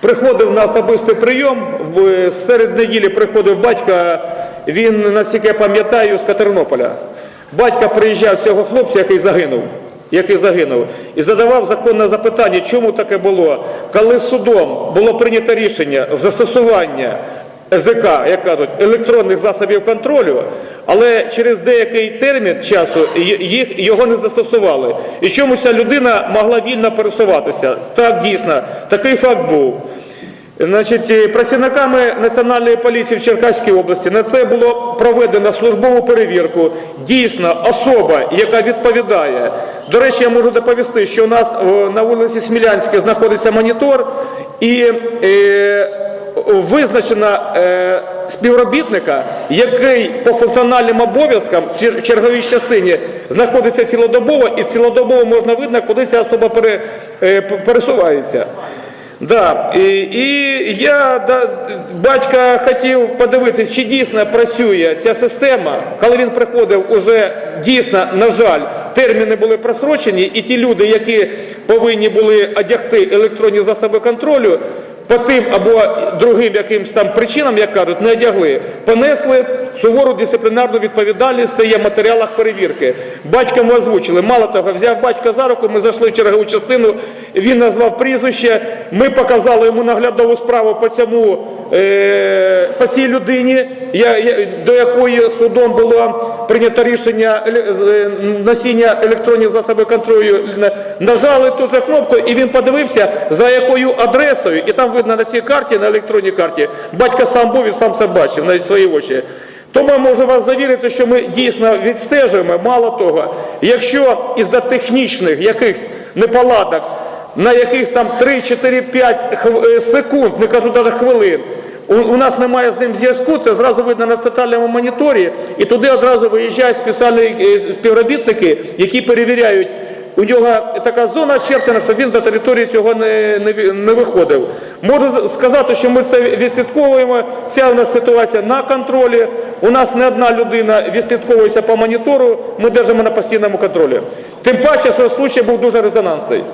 Приходив на особистий прийом, серед неділі приходив батька, він, наскільки я пам'ятаю, з Катернополя. Батька приїжджав цього хлопця, який загинув, який загинув, і задавав законне запитання, чому таке було. Коли судом було прийнято рішення застосування ЕЗК, як кажуть, електронних засобів контролю, але через деякий термін часу їх його не застосували. І чому ця людина могла вільно пересуватися? Так, дійсно, такий факт був. Значить, е, працівниками Національної поліції в Черкаській області на це було проведено службову перевірку. Дійсно, особа, яка відповідає. До речі, я можу доповісти, що у нас на вулиці Смілянській знаходиться монітор і е, визначено е, співробітника, який по функціональним обов'язкам в черговій частині знаходиться цілодобово, і цілодобово можна видно, куди ця особа е, пересувається. Да, і, і я да, батька хотів подивитися, чи дійсно працює ця система. Коли він приходив, уже дійсно, на жаль, терміни були просрочені, і ті люди, які повинні були одягти електронні засоби контролю, по тим або другим якимсь там причинам, як кажуть, не одягли, понесли сувору дисциплінарну відповідальність, це є в матеріалах перевірки. Батька ми озвучили. Мало того, взяв батька за руку, ми зайшли в чергову частину, він назвав прізвище, ми показали йому наглядову справу по цьому, е, по цій людині, я, я, до якої судом було прийнято рішення еле- е, носіння електронних засобів контролю. Нажали ту же кнопку, і він подивився, за якою адресою, і там видно на цій карті, на електронній карті, батько сам був і сам це бачив на свої очі. Тому можу вас завірити, що ми дійсно відстежуємо. Мало того, якщо із-за технічних якихось неполадок на якихось там 3-4-5 хв- е, секунд, не кажу навіть хвилин, у, нас немає з ним зв'язку, це зразу видно на статальному моніторі, і туди одразу виїжджають спеціальні е, співробітники, які перевіряють. У нього така зона очерчена, що він за територію цього не, не, не виходив. Можу сказати, що ми це відслідковуємо. Ця у нас ситуація на контролі. У нас не одна людина відслідковується по монітору. Ми держимо на постійному контролі. Тим паче, що случай був дуже резонансний.